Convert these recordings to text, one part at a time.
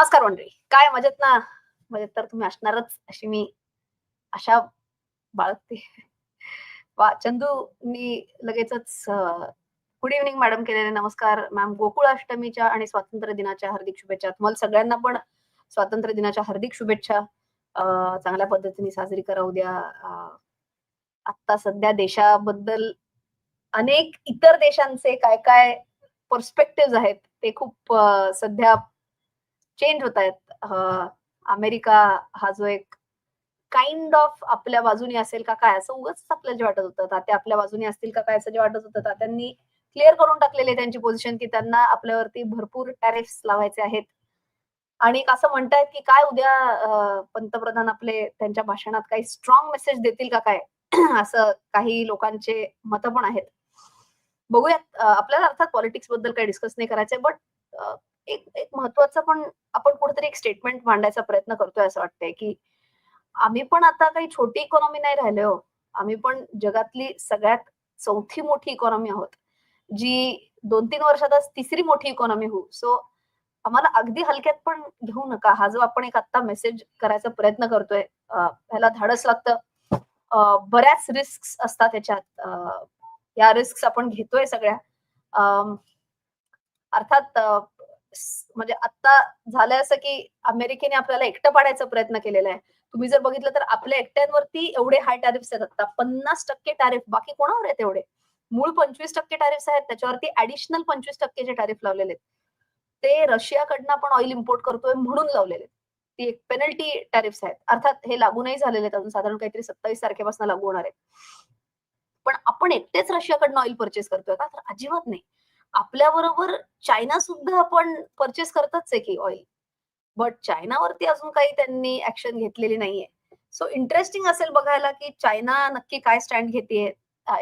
नमस्कार मंडळी. काय मजेत ना? मजेत तर तुम्ही असणारच अशी मी आशा बाळगते. वा चंदूनी लगेचच गुड इव्हनिंग मॅडम केलेले नमस्कार. मॅम गोकुळ अष्टमीच्या आणि स्वातंत्र्य दिनाच्या हार्दिक शुभेच्छा. तुम्हाला सगळ्यांना पण स्वातंत्र्य दिनाच्या हार्दिक शुभेच्छा. चांगल्या पद्धतीने साजरी करा उद्या आता सध्या देशाबद्दल अनेक इतर देशांचे काय काय पर्स्पेक्टिव्ह आहेत ते खूप सध्या चेंज होत आहेत. अमेरिका हा जो एक काइंड ऑफ आपल्या बाजूने असेल का काय असं उगाच आपल्याला जे वाटत होतं. तात्या आपल्या बाजूने असतील का काय असं जे वाटत होतं. तात्यांनी क्लिअर करून टाकलेली त्यांची पोझिशन की त्यांना आपल्यावरती भरपूर टॅरिफ्स लावायचे आहेत. आणि असं म्हणतायत की काय उद्या पंतप्रधान आपले त्यांच्या भाषणात काही स्ट्रॉंग मेसेज देतील का काय? असं काही लोकांचे मत पण आहेत. बघूयात आपल्याला अर्थात पॉलिटिक्सबद्दल काही डिस्कस नाही करायचंय बट एक एक महत्वाचं पण आपण कुठेतरी एक स्टेटमेंट मांडायचा प्रयत्न करतोय असं वाटतंय की आम्ही पण आता काही छोटी इकॉनॉमी नाही राहिले हो. आम्ही पण जगातली सगळ्यात चौथी मोठी इकॉनॉमी आहोत. जी दोन तीन वर्षातच तिसरी मोठी इकॉनॉमी होऊ. सो आम्हाला अगदी हलक्यात पण घेऊ नका. हा जो आपण एक आता मेसेज करायचा प्रयत्न करतोय ह्याला धाडस लागतं. बऱ्याच रिस्क असतात त्याच्यात या रिस्क आपण घेतोय सगळ्या. अर्थात म्हणजे आता झालंय असं की अमेरिकेने आपल्याला एकटं पाडायचा प्रयत्न केलेला आहे तुम्ही जर बघितलं तर आपल्या एकट्यांवरती एवढे हाय टॅरिफ्स आहेत आता पन्नास टक्के टॅरिफ बाकी कोणावर आहेत एवढे? मूळ पंचवीस टक्के टॅरिफ्स आहेत. त्याच्यावरती ऍडिशनल पंचवीस टक्के जे टॅरिफ लावलेले आहेत. ते रशियाकडनं आपण ऑइल इम्पोर्ट करतोय म्हणून लावलेले आहेत. ती एक पेनल्टी टॅरिफ्स आहेत. अर्थात हे लागू नाही झालेले आहेत. अजून साधारण काहीतरी सत्तावीस तारखेपासून लागू होणार आहेत. पण आपण एकटेच रशियाकडनं ऑइल परचेस करतोय का? तर अजिबात नाही. आपल्याबरोबर चायना सुद्धा आपण परचेस करतच आहे की ऑइल बट चायनावरती अजून काही त्यांनी ऍक्शन घेतलेली नाहीये. सो इंटरेस्टिंग असेल बघायला की चायना नक्की काय स्टँड घेते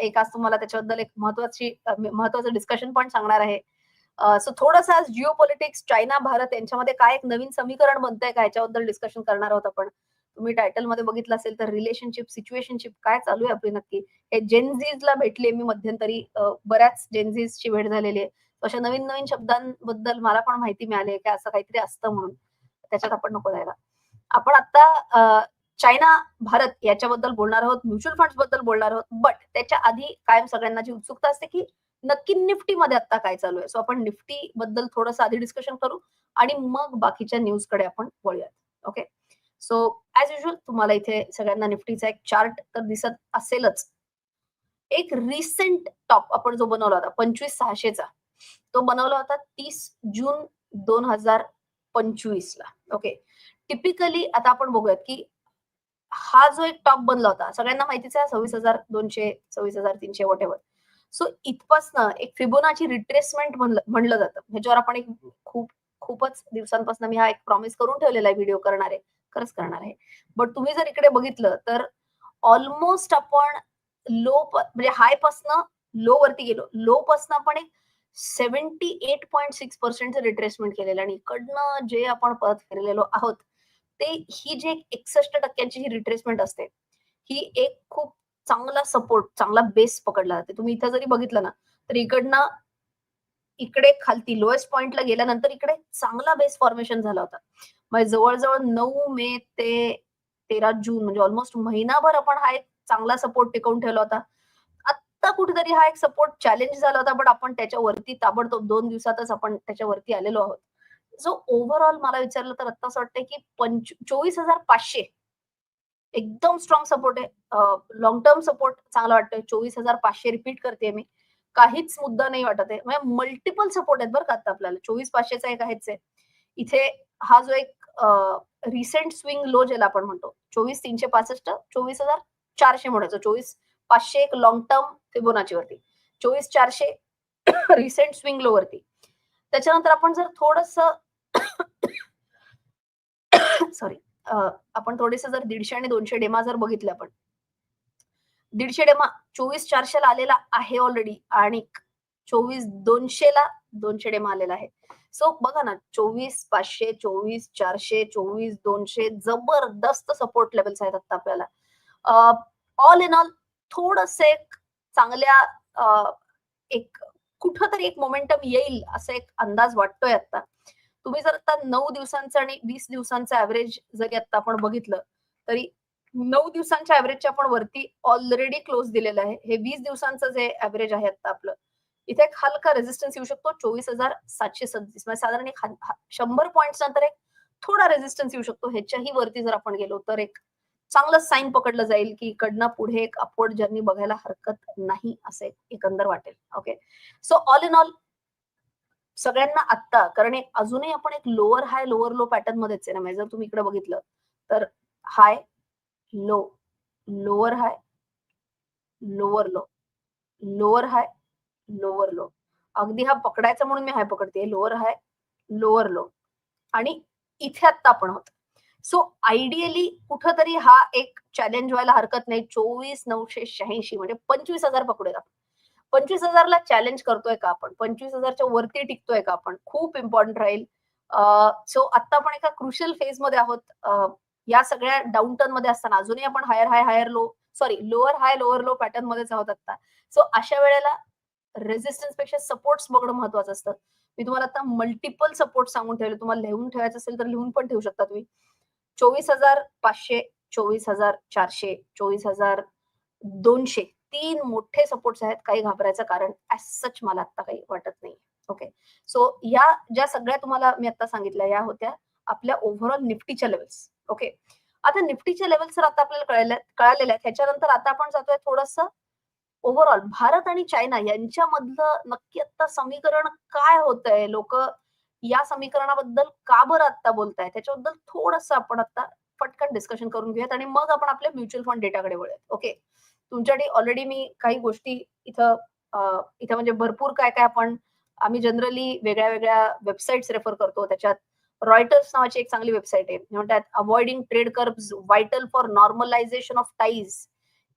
एक आज तुम्हाला त्याच्याबद्दल एक महत्वाची महत्वाचं डिस्कशन पण सांगणार आहे. सो थोडंसं आज जिओ पॉलिटिक्स चायना भारत यांच्यामध्ये काय एक नवीन समीकरण बनतंय का याच्याबद्दल डिस्कशन करणार आहोत आपण. तुम्ही टायटलमध्ये बघितलं असेल तर रिलेशनशिप सिच्युएशनशिप काय चालू आहे आपली नक्की? हे जेनझीजला भेटले मी मध्यंतरी बऱ्याच जेनझीजची भेट झालेली आहे. अशा नवीन नवीन शब्दांबद्दल मला पण माहिती मिळाली आहे की असं काहीतरी असतं म्हणून. त्याच्यात आपण नको जायला. आपण आता चायना भारत याच्याबद्दल बोलणार आहोत म्युच्युअल फंड्सबद्दल बोलणार आहोत बट त्याच्या आधी कायम सगळ्यांना जी उत्सुकता असते की नक्की निफ्टी मध्ये आता काय चालू आहे. सो आपण निफ्टी बद्दल थोडंसं आधी डिस्कशन करू आणि मग बाकीच्या न्यूजकडे आपण वळूयात. ओके सो ऍज युजल तुम्हाला इथे सगळ्यांना निफ्टीचा एक चार्ट तर दिसत असेलच. एक रिसेंट टॉप आपण जो बनवला होता पंचवीस सहाशेचा तो बनवला होता तीस जून दोन हजार पंचवीस ला ओके टिपिकली आता आपण बघूयात की हा जो एक टॉप बनला होता सगळ्यांना माहितीच आहे सव्वीस हजार दोनशे सव्वीस हजार तीनशे वॉटेवर सो इथपासनं एक फिबोनाची रिट्रेसमेंट म्हणलं जातं. ह्याच्यावर आपण एक खूप खूपच दिवसांपासून मी हा एक प्रॉमिस करून ठेवलेला आहे व्हिडिओ करणार. आहे खरंच करणार आहे. बट तुम्ही जर इकडे बघितलं तर ऑलमोस्ट आपण लो म्हणजे हाय पासनं लो वरती गेलो. लो पासनं आपण एक सेव्हन्टी एट पॉईंट सिक्स पर्सेंटचं रिट्रेसमेंट केलेलं आणि इकडनं जे आपण परत फिरलेलो आहोत ते ही जी एकसष्ट टक्क्यांची ही रिट्रेसमेंट असते ही एक खूप चांगला सपोर्ट चांगला बेस पकडला जाते. तुम्ही इथं जरी बघितलं ना तर इकडनं इकडे खालती लोएस्ट पॉइंटला गेल्यानंतर इकडे चांगला बेस फॉर्मेशन झाला होता. म्हणजे जवळजवळ नऊ मे ते तेरा जून म्हणजे ऑलमोस्ट महिनाभर आपण हा एक चांगला सपोर्ट टिकवून ठेवला होता. आत्ता कुठेतरी हा एक सपोर्ट चॅलेंज झाला होता पण आपण त्याच्यावरती ताबडतोब दोन दिवसातच आपण त्याच्यावरती आलेलो आहोत. जो ओव्हरऑल मला विचारलं तर आता असं वाटतंय की पंच चोवीस हजार पाचशे एकदम स्ट्रॉंग सपोर्ट आहे. लॉंग टर्म सपोर्ट चांगला वाटतोय. चोवीस हजार पाचशे रिपीट करते मी. काहीच मुद्दा नाही वाटत आहे. म्हणजे मल्टिपल सपोर्ट आहेत बरं का आता आपल्याला. चोवीस पाचशेचा एक आहेच आहे. इथे हा जो एक रिसेंट स्विंग लो ज्याला आपण म्हणतो. चोवीस तीनशे पासष्ट चोवीस हजार चारशे म्हणायचं चोवीस पाचशे एक लॉंग टर्म फिबोनाची वरती. चोवीस चारशे रिसेंट स्विंग लो वरती. त्याच्यानंतर आपण जर थोडस सॉरी आपण थोडेस जर दीडशे आणि दोनशे डेमा जर बघितले आपण. दीडशे डेमा चोवीस चारशेला आलेला आहे ऑलरेडी आणि चोवीस दोनशेला दोनशे डेमा आलेला आहे. सो बघा ना चोवीस पाचशे चोवीस चारशे चोवीस दोनशे जबरदस्त सपोर्ट लेवल्स आहेत आता आपल्याला. ऑल इन ऑल थोडस एक चांगल्या एक एक कुठंतरी एक मोमेंटम येईल असं एक अंदाज वाटतोय आता तुम्ही जर आता नऊ दिवसांचं आणि वीस दिवसांचं ऍव्हरेज जरी आता आपण बघितलं तरी नऊ दिवसांच्या ऍव्हरेजच्या आपण वरती ऑलरेडी क्लोज दिलेलं आहे. हे वीस दिवसांचं जे ऍव्हरेज आहे आता आपलं. इथे एक हलका रेजिस्टन्स येऊ शकतो चोवीस हजार सातशे सदतीस. म्हणजे साधारण एक शंभर पॉईंट नंतर एक थोडा रेझिस्टन्स येऊ शकतो. ह्याच्याही वरती जर आपण गेलो तर एक चांगलं साईन पकडलं जाईल की इकडनं पुढे एक अपवर्ड जर्नी बघायला हरकत नाही असे एकंदर वाटेल. Okay so all in all सगळ्यांना आत्ता कारण एक अजूनही आपण एक lower high lower low pattern मध्येच आहे ना म्हणजे जर तुम्ही इकडे बघितलं तर high low lower high lower low lower high lower low अगदी हा पकडायचा म्हणून मी हाय पकडते. लोअर हाय लोअर लो आणि इथे आत्ता आपण आहोत. सो आयडियली कुठंतरी हा एक चॅलेंज व्हायला हरकत नाही. चोवीस नऊशे शहाऐंशी म्हणजे पंचवीस हजार पकडूया आपण. पंचवीस हजारला चॅलेंज करतोय का आपण? पंचवीस हजारच्या वरती टिकतोय का आपण? खूप इम्पॉर्टंट राहील. सो आता आपण एका क्रुशियल फेजमध्ये आहोत. या सगळ्या डाऊन टर्नमध्ये असताना अजूनही आपण higher high higher low sorry lower high lower low pattern मध्येच आहोत आता सो अशा वेळेला रेजिस्टन्सपेक्षा सपोर्ट्स बघणं महत्वाचं असतं. मी तुम्हाला आता मल्टिपल सपोर्ट सांगून ठेवले. तुम्हाला लिहून ठेवायचं असेल तर लिहून पण ठेवू शकता तुम्ही. चोवीस हजार पाचशे चोवीस हजार चारशे चोवीस हजार दोनशे तीन मोठे सपोर्ट्स आहेत. काही घाबरायचं कारण ऍज सच मला आता काही वाटत नाही ओके सो या ज्या सगळ्या तुम्हाला मी आता सांगितल्या या होत्या आपल्या ओव्हरऑल निफ्टीच्या लेवल्स ओके आता निफ्टीच्या लेवल्स तर आता आपल्याला कळल्या कळालेल्या आहेत ह्याच्यानंतर आता आपण जातोय थोडस ओव्हरऑल भारत आणि चायना यांच्यामधलं नक्की आता समीकरण काय होतंय? लोक या समीकरणाबद्दल का बरं आता बोलताय त्याच्याबद्दल थोडस आपण आता पटकन डिस्कशन करून घेऊयात आणि मग आपण आपल्या म्युच्युअल फंड डेटाकडे वळूयात. ओके तुमच्यासाठी ऑलरेडी मी काही गोष्टी इथं इथं म्हणजे भरपूर काय काय आपण आम्ही जनरली वेगळ्या वेगळ्या वेबसाईट्स रेफर करतो. त्याच्यात रॉयटर्स नावाची एक चांगली वेबसाईट आहे. म्हणतात avoiding trade curbs vital for normalization of ties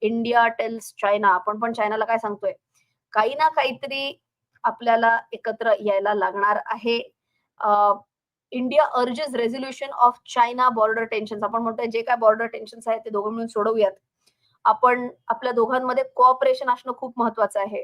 India tells China आपण पण चायनाला काय सांगतोय? काही ना काहीतरी आपल्याला एकत्र यायला लागणार आहे. India urges resolution of China border tension आपण म्हणतोय जे काय बॉर्डर टेन्शन आहेत ते दोघं मिळून सोडवूयात. आपण आपल्या दोघांमध्ये कोऑपरेशन असणं खूप महत्वाचं आहे.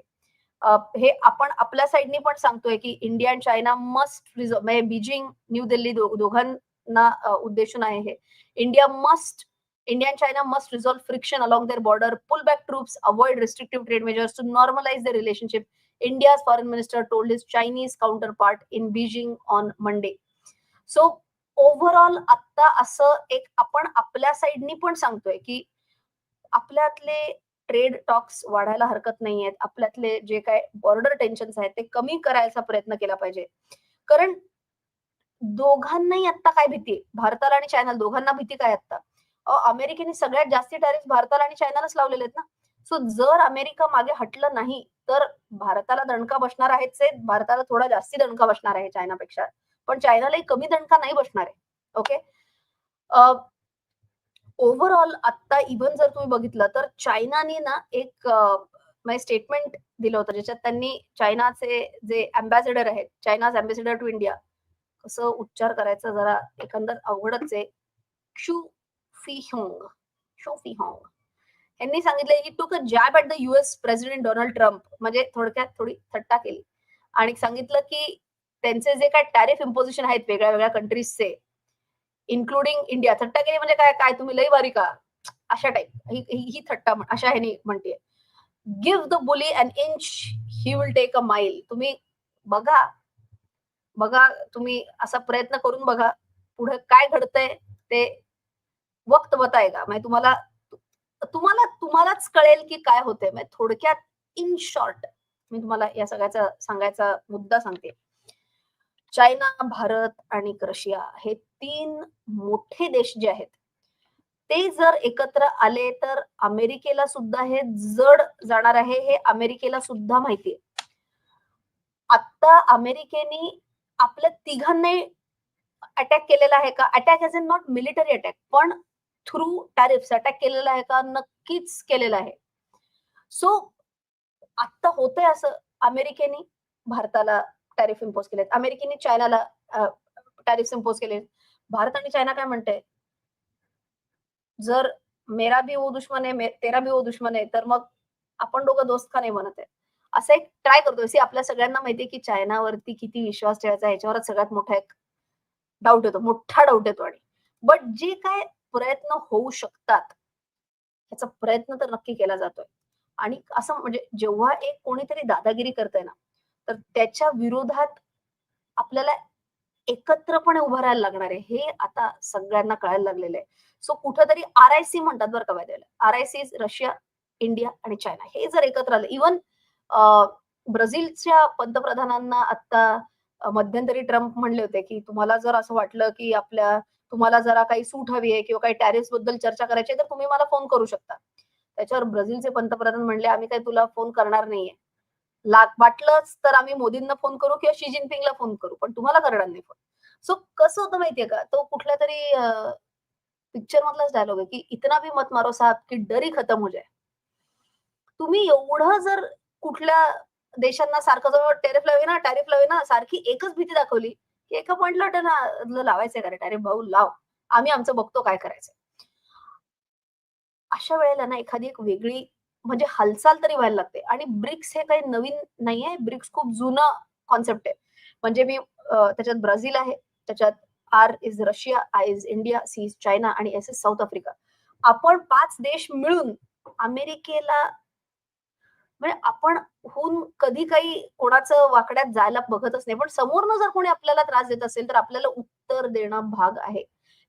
हे आपण आपल्या साईडनी पण सांगतोय की India and China must resolve म्हणजे बीजिंग न्यू दिल्ली दोघांना उद्देशून आहे हे. India must India and China must resolve friction along their border, pull back troops, avoid restrictive trade measures to normalize their relationship. India's foreign minister told his Chinese counterpart in Beijing on Monday. So overall आता असं एक आपण आपल्या साईडनी पण सांगतोय की आपल्यातले trade talks वाढायला हरकत नाहीयेत आपल्यातले जे काय बॉर्डर टेन्शन आहेत ते कमी करायचा प्रयत्न केला पाहिजे कारण दोघांनाही आता काय भीती आहे भारताला आणि चायनाला दोघांना भीती काय आता अहो, अमेरिकेने सगळ्यात जास्ती टॅरिफ भारताला आणि चायनालाच लावलेले आहेत ना. सो जर अमेरिका मागे हटलं नाही तर भारताला दणका बसणार आहेत आहे भारताला थोडा जास्ती दणका बसणार आहे चायनापेक्षा पण चायनालाही कमी दणका नाही बसणार आहे. ओके ओव्हरऑल आता इव्हन जर तुम्ही बघितलं तर चायनाने ना एक स्टेटमेंट म्हणजे दिलं होतं ज्याच्यात त्यांनी चायनाचे जे अम्बॅसेडर आहेत चायनाज अम्बॅसेडर टू इंडिया कसं उच्चार करायचं जरा एकंदर अवघडच आहे. क्षू फिहोंग शो फिहोंग यांनी सांगितलं की took a jab at the US president Donald Trump म्हणजे थोडक्यात थोडी थट्टा केली. आणि सांगितलं की त्यांचे जे काय टॅरिफ इम्पोजिशन आहेत वेगळ्या वेगळ्या कंट्रीजचे इन्क्लुडिंग इंडिया थट्टा केली म्हणजे काय? काय तुम्ही लई बारी का अशा टाईप ही ही- थट्टा अशा ह्यानी म्हणते give the bully an inch he will take a mile तुम्ही बघा. बघा तुम्ही असा प्रयत्न करून बघा. पुढे काय घडतंय ते वक्त बताएगा म्हणजे तुम्हाला तुम्हाला तुम्हालाच कळेल की काय होते म्हणजे थोडक्यात इन शॉर्ट मी तुम्हाला या सगळ्याचा सांगायचा मुद्दा सांगते. चायना भारत आणि रशिया हे तीन मोठे देश जे आहेत ते जर एकत्र आले तर अमेरिकेला सुद्धा हे जड जाणार आहे हे अमेरिकेला सुद्धा माहिती आहे. आता अमेरिकेने आपल्या तिघांनाही अटॅक केलेला आहे का? Attack as in not military attack पण थ्रू टॅरिफ्स अटॅक केलेला आहे का? नक्कीच केलेला आहे. सो आता होतंय असं अमेरिकेने भारताला टॅरिफ इम्पोज केलेत. अमेरिकेने चायनाला टॅरिफ इम्पोज केले भारत आणि चायना काय म्हणते जर मेरा भी वो दुश्मन आहे तेरा भी वो दुश्मन आहे तर मग आपण दोघं दोस्त का नाही म्हणत आहे? असं एक ट्राय करतोय. आपल्या सगळ्यांना माहितीये की चायनावरती किती विश्वास ठेवायचा ह्याच्यावरच सगळ्यात मोठा एक डाऊट येतो. मोठा डाऊट येतो आणि. बट जे काय प्रयत्न होऊ शकतात. याचा प्रयत्न तर नक्की केला जातोय. आणि असं म्हणजे जेव्हा एक कोणीतरी दादागिरी करतोय ना तर त्याच्या विरोधात आपल्याला एकत्रपणे उभं राहायला लागणार आहे. हे आता सगळ्यांना कळायला लागलेलं आहे. सो कुठंतरी आर आय सी म्हणतात बरं का माहिती R I C Russia India आणि चायना हे जर एकत्र आलं इवन ब्राझीलच्या पंतप्रधानांना आता मध्यंतरी ट्रम्प म्हणले होते की तुम्हाला जर असं वाटलं की आपल्या तुम्हाला जरा काही सूट हवी आहे किंवा काही टॅरिफबद्दल चर्चा करायची आहे तर तुम्ही मला फोन करू शकता. त्याच्यावर ब्राझीलचे पंतप्रधान म्हणले आम्ही काही तुला फोन करणार नाहीये. लाग वाटलंच तर आम्ही मोदींना फोन करू किंवा शी जिनपिंगला फोन करू पण तुम्हाला करणार नाही फोन सो कसं होतं माहितीये का? तो कुठल्या तरी पिक्चर मधलाच डायलॉग आहे की इतना भी मत मारो साहब की डरी खतम हो जाय तुम्ही एवढं जर कुठल्या देशांना सारखं जवळ टेरिफ लावे ना टॅरिफ लावे ना सारखी एकच भीती दाखवली की एका पॉइंटला ना लावायचंय का अरे भाऊ लाव. आम्ही आमचं बघतो काय करायचं अशा वेळेला ना एखादी एक वेगळी म्हणजे हालचाल तरी व्हायला लागते. आणि ब्रिक्स हे काही नवीन नाहीये ब्रिक्स खूप जुनं कॉन्सेप्ट आहे. म्हणजे मी त्याच्यात ब्राझील आहे. त्याच्यात R is Russia I is India C is China आणि एस इज साऊथ आफ्रिका. आपण पाच देश मिळून अमेरिकेला म्हणजे आपण होऊन कधी काही कोणाचं वाकड्यात जायला बघतच नाही. पण समोरनं जर कोणी आपल्याला त्रास देत असेल तर आपल्याला उत्तर देणं भाग आहे.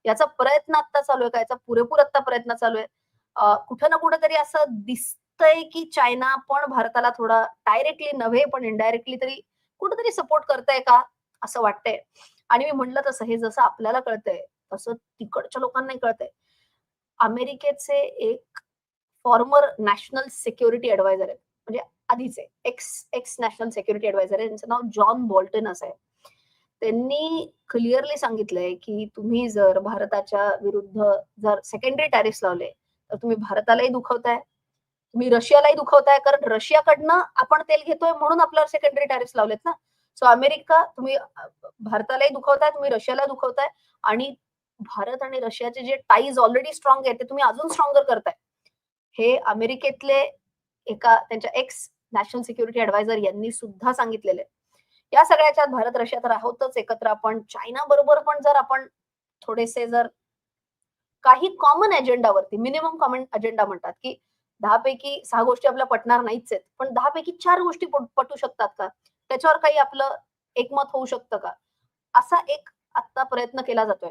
याचा प्रयत्न आता चालू आहे का? याचा पुरेपूर आता प्रयत्न चालू आहे. कुठं ना कुठं तरी असं दिसतंय की चायना पण भारताला थोडा डायरेक्टली नव्हे पण इनडायरेक्टली तरी कुठेतरी सपोर्ट करताय का? असं वाटतंय. आणि मी म्हणलं तसं हे जसं आपल्याला कळतंय तसं तिकडच्या लोकांनाही कळतंय. अमेरिकेचे एक फॉर्मर नॅशनल सिक्युरिटी ऍडवायझर आहेत. म्हणजे आधीचे ex ex national security adviser आहे. त्यांचं नाव जॉन बॉल्टन असं आहे. त्यांनी क्लिअरली सांगितलंय की तुम्ही जर भारताच्या विरुद्ध जर सेकंडरी टॅरिफ लावले तर तुम्ही भारतालाही दुखवताय. तुम्ही रशियालाही दुखवताय. कारण रशियाकडनं आपण तेल घेतोय म्हणून आपल्यावर सेकंडरी टॅरिफ लावलेत ना. सो अमेरिका तुम्ही भारतालाही दुखवताय तुम्ही रशियाला दुखवताय. आणि भारत आणि रशियाचे जे टाईज ऑलरेडी स्ट्रॉंग आहेत ते तुम्ही अजून स्ट्रॉंगर करताय. हे अमेरिकेतले एका त्यांच्या एक्स नॅशनल सिक्युरिटी ऍडवायझर यांनी सुद्धा सांगितलेले या सगळ्याच्यात भारत रशिया तर आहोतच. एकत्र आपण चायना बरोबर पण जर आपण थोडेसे जर काही कॉमन अजेंडावरती मिनिमम कॉमन अजेंडा म्हणतात की दहा पैकी सहा गोष्टी आपल्या पटणार नाहीच आहेत. पण दहा पैकी चार गोष्टी पटू शकतात का? त्याच्यावर काही आपलं एकमत होऊ शकतं का? असा एक आत्ता प्रयत्न केला जातोय.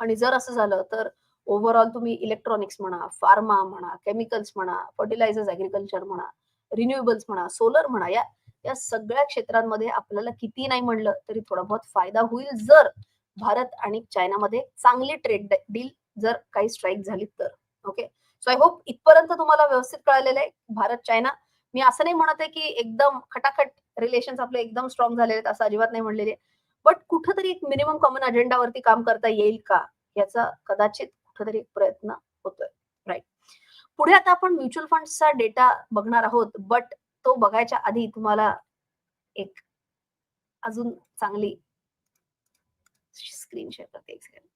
आणि जर असं झालं तर ओव्हरऑल तुम्ही इलेक्ट्रॉनिक्स म्हणा फार्मा म्हणा केमिकल्स म्हणा फर्टिलायझर्स अग्रिकल्चर म्हणा रिन्युएबल्स म्हणा सोलर म्हणा या या सगळ्या क्षेत्रांमध्ये आपल्याला किती नाही म्हणलं तरी थोडा बहुत फायदा होईल जर भारत आणि चायनामध्ये चांगली ट्रेड डील जर काही स्ट्राईक झाली तर. ओके सो आय होप इथपर्यंत तुम्हाला व्यवस्थित कळलेलं आहे. भारत चायना मी असं नाही म्हणत आहे की एकदम खटाखट रिलेशन आपले एकदम स्ट्रॉंग झालेले आहेत असं अजिबात नाही म्हणलेले बट कुठंतरी एक मिनिमम कॉमन अजेंडावरती काम करता येईल का? याचा कदाचित तरी एक प्रयत्न होतोय. राईट पुढे आता आपण म्युच्युअल फंडचा डेटा बघणार आहोत बट तो बघायच्या आधी तुम्हाला एक अजून चांगली स्क्रीन शेअर करते एक सेकंड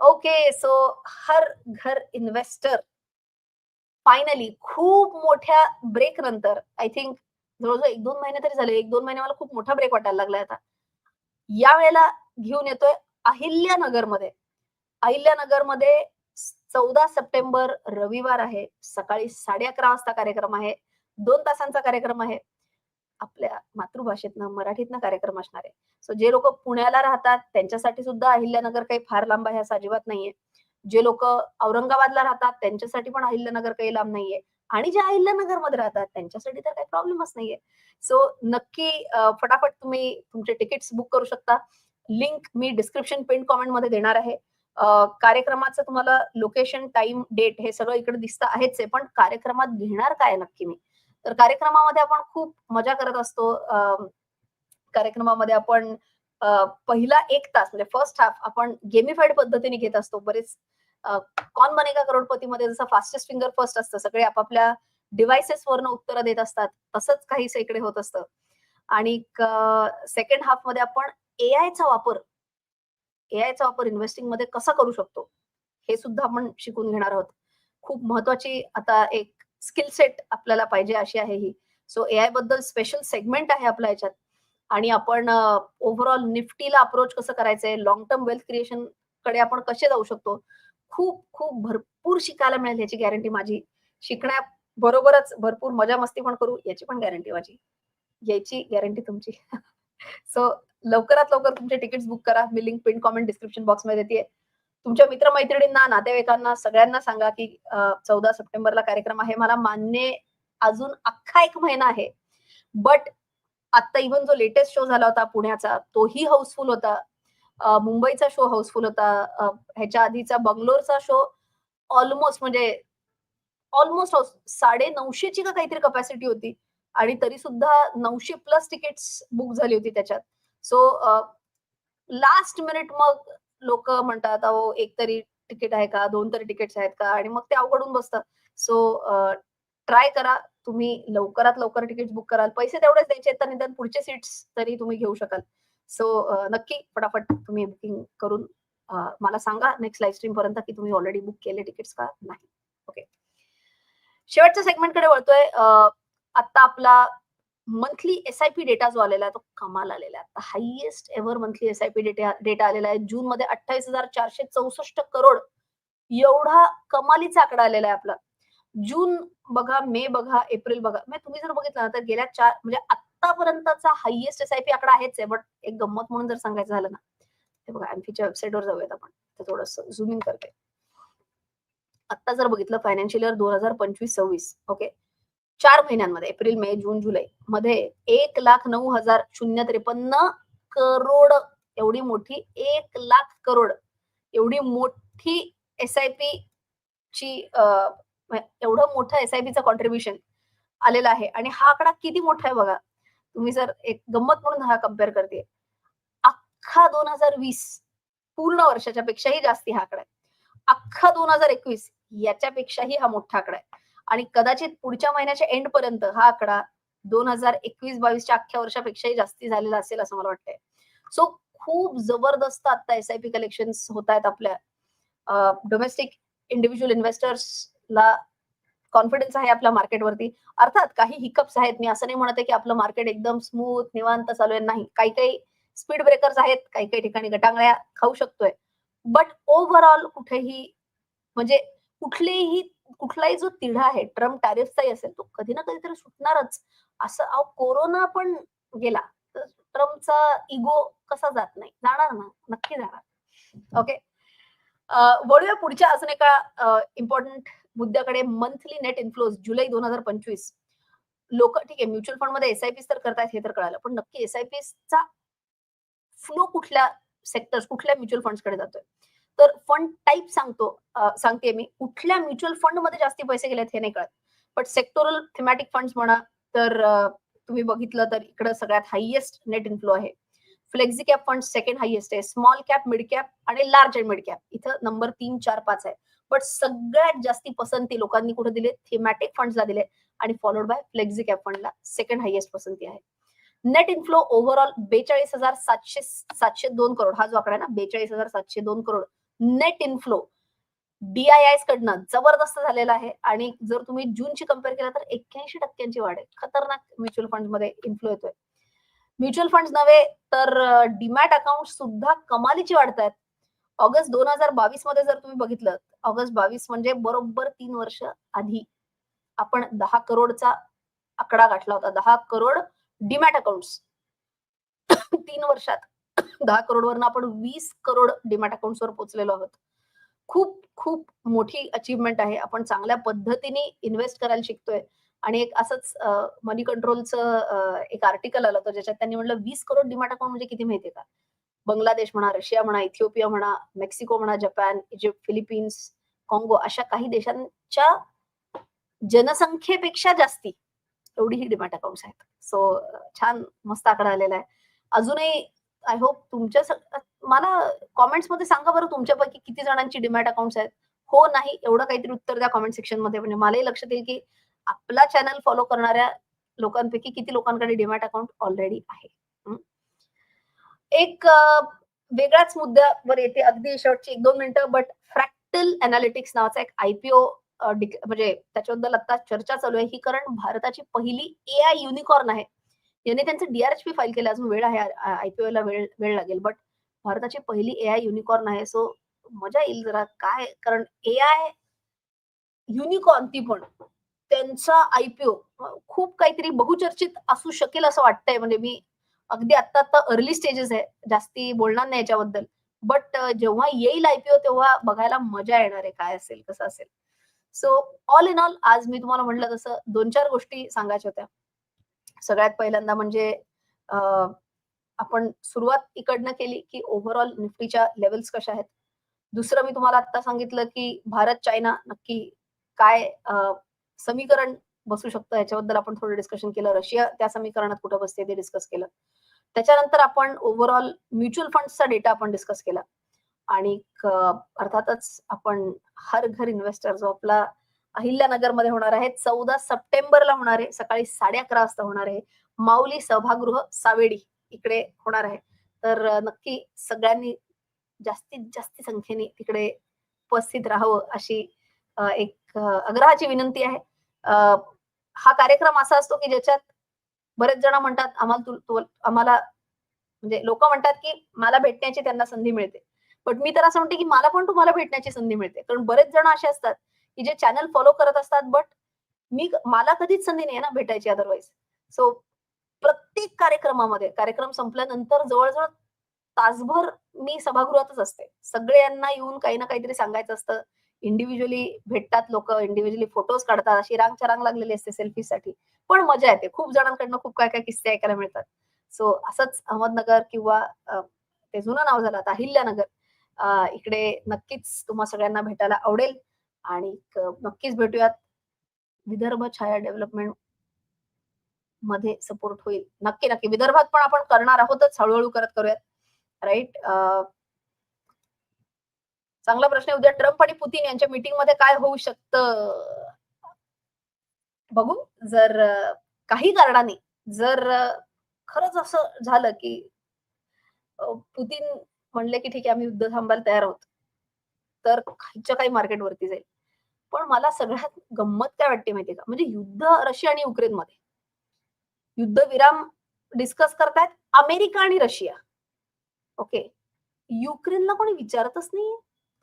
ओके सो हर घर इन्व्हेस्टर फायनली खूप मोठ्या ब्रेक नंतर आय थिंक जवळजवळ एक दोन महिने तरी झाले एक दोन महिने मला खूप मोठा ब्रेक वाटायला लागलाय आता. या वेळेला घेऊन येतोय अहिल्यानगरमध्ये. अहिल्यानगरमध्ये चौदा सप्टेंबर रविवार आहे. सकाळी साडे अकरा वाजता कार्यक्रम आहे. दोन तासांचा कार्यक्रम आहे. आपल्या मातृभाषेतनं मराठीतनं कार्यक्रम असणार आहे. सो जे लोक पुण्याला राहतात त्यांच्यासाठी सुद्धा अहिल्यानगर काही फार लांब आहे असं अजिबात नाहीये. जे लोक औरंगाबादला राहतात त्यांच्यासाठी पण अहिल्यानगर काही लांब नाहीये. आणि जे अहिल्यानगरमध्ये राहतात त्यांच्यासाठी तर काही प्रॉब्लेमच नाहीये. सो नक्की फटाफट तुम्ही तुमचे तिकीट्स बुक करू शकता. लिंक मी डिस्क्रिप्शन पिन कॉमेंटमध्ये देणार आहे. कार्यक्रमाचं तुम्हाला लोकेशन टाइम डेट हे सगळं इकडे दिसतं आहेच आहे पण कार्यक्रमात घेणार काय नक्की मी? तर कार्यक्रमामध्ये आपण खूप मजा करत असतो. कार्यक्रमामध्ये आपण पहिला एक तास म्हणजे फर्स्ट हाफ आपण गेमिफाईड पद्धतीने घेत असतो. बरेच कॉन बनेगा करोडपती मध्ये जसं फास्टेस्ट फिंगर फर्स्ट असतं. सगळे आपापल्या डिव्हायसेस वरनं उत्तरं देत असतात. तसंच काही इकडे होत असतं. आणि सेकंड हाफमध्ये आपण एआयचा वापर एआयचा वापर इन्व्हेस्टिंगमध्ये कसा करू शकतो? हे सुद्धा आपण शिकून घेणार आहोत. खूप महत्वाची आता एक स्किल सेट आपल्याला पाहिजे अशी आहे ही. सो एआयबद्दल स्पेशल सेगमेंट आहे आपल्या याच्यात. आणि आपण ओव्हरऑल निफ्टीला अप्रोच कसं करायचंय? लॉंग टर्म वेल्थ क्रिएशनकडे आपण कसे जाऊ शकतो? खूप खूप भरपूर शिकायला मिळेल याची गॅरंटी माझी. शिकण्याबरोबरच भरपूर मजा मस्ती पण करू याची पण गॅरंटी माझी. याची गॅरंटी तुमची. सो लवकरात लवकर तुमचे तिकीट्स बुक करा. मी लिंक पिन कॉमेंट डिस्क्रिप्शन बॉक्समध्ये देते तुमच्या मित्रमैत्रिणींना नातेवाईकांना सगळ्यांना सांगा की चौदा सप्टेंबरला कार्यक्रम आहे. मला मान्य अजून अख्खा एक महिना आहे. बट आता इव्हन जो लेटेस्ट शो झाला होता पुण्याचा तोही हाऊसफुल होता. मुंबईचा शो हाऊसफुल होता. ह्याच्या आधीचा बंगलोरचा शो ऑलमोस्ट म्हणजे ऑलमोस्ट साडे नऊशेची का काहीतरी कपॅसिटी होती. आणि तरी सुद्धा नऊशे प्लस तिकीट्स बुक झाली होती त्याच्यात. सो लास्ट मिनिट मग लोक म्हणतात अहो एक तरी तिकीट आहे का? दोन तरी तिकीट्स आहेत का? आणि मग ते अवघडून बसतात सो ट्राय करा. तुम्ही लवकरात लवकर तिकीट बुक कराल. पैसे तेवढेच द्यायचे तर निदान पुढचे सीट्स तरी तुम्ही घेऊ शकाल. सो नक्की फटाफट तुम्ही बुकिंग करून मला सांगा नेक्स्ट लाईव्ह स्ट्रीम पर्यंत की तुम्ही ऑलरेडी बुक केले तिकीट्स का नाही? ओके शेवटच्या सेगमेंटकडे वळतोय. आता आपला monthly S I P data जो आलेला आहे तो कमाल आलेला आहे. आता highest ever monthly S data data आलेला आहे. जून मध्ये अठ्ठावीस हजार चारशे चौसष्ट करोड. एवढा कमालीचा आकडा आलेला आहे आपला. जून बघा मे बघा एप्रिल बघा. म्हणजे तुम्ही जर बघितलं ना तर गेल्या चार म्हणजे आतापर्यंतचा हायएस्ट एस आय पी आकडा आहेच आहे. बट एक गंमत म्हणून जर सांगायचं झालं ना हे बघा एमफीच्या वेबसाईटवर जाऊयात आपण. थोडस झुमिंग करते. आता जर बघितलं फायनान्शियल इयर दोन हजार पंचवीस सव्वीस ओके चार महिन्यांमध्ये एप्रिल मे जून जुलै मध्ये एक लाख नऊ हजार शून्य त्रेपन्न करोड एवढी मोठी एक लाख करोड एवढी मोठी एस आय पी ची एवढं मोठं एस आय पीचं कॉन्ट्रीब्युशन आलेलं आहे. आणि हा आकडा किती मोठा आहे बघा. तुम्ही जर एक गंमत म्हणून हा कंपेअर करते अख्खा दोन हजार वीस पूर्ण वर्षाच्या पेक्षाही जास्ती हा आकडा आहे. अख्खा दोन हजार एकवीस याच्यापेक्षाही हा मोठा आकडा आहे. आणि कदाचित पुढच्या महिन्याच्या एंड पर्यंत हा आकडा दोन हजार एकवीस बावीसच्या अख्ख्या वर्षापेक्षाही जास्ती झालेला असेल असं मला वाटतंय. सो खूप जबरदस्त आता एस आय पी कलेक्शन होत आहेत आपल्या. डोमेस्टिक इंडिव्हिज्युअल इन्व्हेस्टर्सला कॉन्फिडन्स आहे आपल्या मार्केटवरती अर्थात काही हिकअप्स आहेत. मी असं नाही म्हणत आहे की आपलं मार्केट एकदम स्मूथ निवांत चालू आहे. नाही. काही काही स्पीड ब्रेकर्स आहेत. काही काही ठिकाणी गटांगळ्या खाऊ शकतोय. बट ओव्हरऑल कुठेही म्हणजे कुठलेही कुठलाही जो तिढा आहे ट्रम्प टॅरिफचाही असेल तो कधी ना कधीतरी सुटणारच. असं अहो कोरोना पण गेला तर ट्रम्पचा इगो कसा जात नाही जाणार ना नक्की जाणार. ओके? वळूया पुढच्या अजून एका इम्पॉर्टंट मुद्द्याकडे मंथली नेट इन्फ्लोज जुलै दोन हजार पंचवीस. लोक ठीक आहे म्युच्युअल फंडमध्ये एसआयपीस तर करतायत हे तर कळालं पण नक्की एसआयपीचा फ्लो कुठल्या सेक्टर्स कुठल्या म्युच्युअल फंड्सकडे जातोय? तर फंड टाईप सांगतो सांगते मी. कुठल्या म्युच्युअल फंडमध्ये जास्ती पैसे गेलेत हे नाही कळत. बट सेक्टोरल थेमॅटिक फंड्स म्हणा तर तुम्ही बघितलं तर इकडे सगळ्यात हायएस्ट नेट इन्फ्लो आहे. Flexi cap fund second highest आहे. स्मॉल कॅप मिड कॅप आणि लार्ज अँड मिड कॅप इथं नंबर तीन चार पाच आहे. बट सगळ्यात जास्ती पसंती लोकांनी कुठे दिले थेमॅटिक फंडला दिले आणि फॉलोड बाय फ्लेक्झी कॅप फंडला सेकंड हायएस्ट पसंती आहे. नेट इन्फ्लो ओव्हरऑल बेचाळीस हजार सातशे सातशे दोन करोड. हा जो आकडा आहे ना बेचाळीस हजार सातशे दोन करोड. नेट इन्फ्लो डीआयआय कडनं जबरदस्त झालेला आहे. आणि जर तुम्ही जूनची कंपेअर केला तर एक्क्याऐंशी टक्क्यांची वाढ आहे. खतरनाक म्युच्युअल फंडमध्ये इन्फ्लो येतोय. म्युच्युअल फंड नव्हे तर डिमॅट अकाउंट सुद्धा कमालीची वाढत आहेत. ऑगस्ट दोन हजार बावीसमध्ये जर तुम्ही बघितलं ऑगस्ट बावीस म्हणजे बरोबर तीन वर्ष आधी आपण दहा करोडचा आकडा गाठला होता. दहा करोड डिमॅट अकाउंट्स तीन वर्षात. दहा करोडवरनं आपण वीस करोड डिमॅट अकाउंट्स वर पोहोचलेलो आहोत. खूप खूप मोठी अचीवमेंट आहे. आपण चांगल्या पद्धतीने इन्व्हेस्ट करायला शिकतोय. आणि एक असंच मनी कंट्रोलचं एक आर्टिकल आलं होतं ज्याच्यात त्यांनी म्हटलं वीस करोड डिमॅट अकाउंट म्हणजे किती माहितीये का? बांगलादेश म्हणा रशिया म्हणा इथिओपिया म्हणा मेक्सिको म्हणा जपान इजिप्त फिलिपिन्स कॉंगो अशा काही देशांच्या जनसंख्येपेक्षा जास्ती एवढी ही डिमॅट अकाउंट्स आहेत. सो छान मस्त आकडा आलेला आहे. अजूनही आय होप तुमच्या मला कॉमेंट्समध्ये सांगा बरं तुमच्यापैकी किती जणांची डिमॅट अकाउंट्स आहेत. हो नाही एवढं काहीतरी उत्तर द्या कॉमेंट सेक्शनमध्ये. म्हणजे मलाही लक्षात येईल की आपला चॅनल फॉलो करणाऱ्या लोकांपैकी किती लोकांकडे डिमॅट अकाउंट ऑलरेडी आहे. एक वेगळ्याच मुद्द्यावर येते अगदी शेवटची एक दोन मिनिटं बट फ्रॅक्टल अनालिटिक्स नावाचा एक आयपीओ म्हणजे त्याच्याबद्दल आता चर्चा चालू आहे. ही कारण भारताची पहिली ए आय युनिकॉर्न आहे. याने त्यांचं डीआरएचपी फाईल केलं. अजून वेळ आहे. आयपीओ ला वेळ वेळ लागेल. बट भारताची पहिली एआय युनिकॉर्न आहे. सो मजा येईल जरा. काय? कारण एआय युनिकॉर्न ती पण. त्यांचा आयपीओ खूप काहीतरी बहुचर्चित असू शकेल असं वाटतंय. म्हणजे मी अगदी आत्ता आता अर्ली स्टेजेस आहे. जास्ती बोलणार नाही याच्याबद्दल. बट जेव्हा येईल आयपीओ तेव्हा बघायला मजा येणार आहे. काय असेल कसं असेल. सो ऑल इन ऑल आज मी तुम्हाला म्हटलं तसं दोन चार गोष्टी सांगायच्या होत्या. सगळ्यात पहिल्यांदा म्हणजे आपण सुरुवात इकडनं केली की ओव्हरऑल निफ्टीच्या लेवल्स कशा आहेत? दुसरं मी तुम्हाला आता सांगितलं की भारत चायना नक्की काय समीकरण बसू शकतं याच्याबद्दल आपण थोडं डिस्कशन केलं. रशिया त्या समीकरणात कुठं बसते ते डिस्कस केलं. त्याच्यानंतर आपण ओव्हरऑल म्युच्युअल फंडचा डेटा आपण डिस्कस केला. आणि अर्थातच आपण हर घर इन्व्हेस्टर जो आपला अहिल्यानगरमध्ये होणार आहे. चौदा सप्टेंबरला होणार आहे. सकाळी साडे अकरा वाजता होणार आहे. माऊली सभागृह सावेडी इकडे होणार आहे. तर नक्की सगळ्यांनी जास्तीत जास्त संख्येने तिकडे उपस्थित राहावं अशी एक आग्रहाची विनंती आहे. हा कार्यक्रम असा असतो की ज्याच्यात बरेच जण म्हणतात आम्हाला आम्हाला म्हणजे लोक म्हणतात की मला भेटण्याची त्यांना संधी मिळते. बट मी तर असं म्हणते की मला पण तुम्हाला भेटण्याची संधी मिळते. कारण बरेच जण असे असतात की जे चॅनल फॉलो करत असतात बट मी मला कधीच संधी नाही ना भेटायची अदरवाईज सो प्रत्येक कार्यक्रमामध्ये कार्यक्रम संपल्यानंतर जवळजवळ तासभर मी सभागृहातच असते. सगळ्यांना येऊन काही ना काहीतरी सांगायचं असतं. इंडिव्हिज्युअली भेटतात लोक इंडिव्हिज्युअली फोटोज काढतात अशी रांग चरांग लागलेली असते सेल्फीसाठी पण मजा येते. खूप जणांकडनं खूप काय काय किस्से ऐकायला मिळतात. सो असंच अहमदनगर किंवा ते जुनं नाव झालं आता अहिल्यानगर. इकडे नक्कीच तुम्हा सगळ्यांना भेटायला आवडेल. आणि नक्कीच भेटूयात. विदर्भ छाया डेव्हलपमेंटमध्ये सपोर्ट होईल. नक्की नक्की. विदर्भात पण आपण करणार आहोतच. हळूहळू करत करूयात. राईट? चांगला प्रश्न उद्या ट्रम्प आणि पुतीन यांच्या मीटिंगमध्ये काय होऊ शकतं? बघू. जर काही कारणाने जर खरंच असं झालं की पुतीन म्हणले की ठीक आहे आम्ही युद्ध थांबायला तयार आहोत. तर खायच्या काही मार्केटवरती जाईल. पण मला सगळ्यात गंमत काय वाटते माहितीये का? म्हणजे युद्ध रशिया आणि युक्रेन मध्ये युद्धविराम डिस्कस करतायत अमेरिका आणि रशिया. ओके युक्रेनला कोणी विचारतच नाही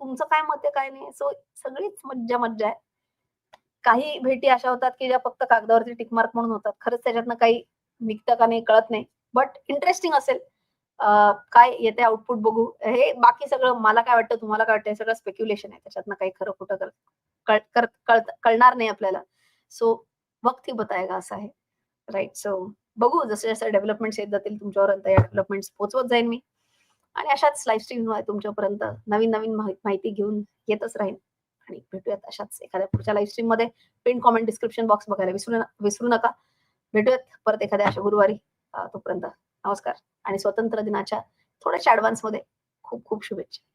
तुमचं काय मत आहे काय नाही? सो सगळीच मज्जा मज्जा आहे. काही भेटी अशा होतात की ज्या फक्त कागदावरती टिकमार्क म्हणून होतात. खरंच त्याच्यातनं काही निघतं का नाही कळत नाही. बट इंटरेस्टिंग असेल. काय येते आउटपुट बघू. हे बाकी सगळं मला काय वाटतं तुम्हाला काय वाटतं हे सगळं स्पेक्युलेशन आहे. त्याच्यातनं काही खरं खोटं कर- कळ- कळणार नाही आपल्याला. सो वक्त ही बतायगा असं आहे. राईट सो बघू. जसे जसे डेव्हलपमेंट्स येत जातील तुमच्यापर्यंत या डेव्हलपमेंट्स पोहोचवत जाईन मी. आणि अशाच लाईफ स्ट्रीम तुमच्यापर्यंत नवीन नवीन माहिती घेऊन येतच राहीन. आणि भेटूयात अशाच एखाद्या पुढच्या लाईव्ह स्ट्रीममध्ये. पिन कॉमेंट डिस्क्रिप्शन बॉक्स बघायला विसरू विसरू नका. भेटूयात परत एखाद्या अशा गुरुवारी. तोपर्यंत नमस्कार. आणि स्वतंत्र दिनाच्या थोड्याशा ऍडव्हान्समध्ये खूप खूप शुभेच्छा.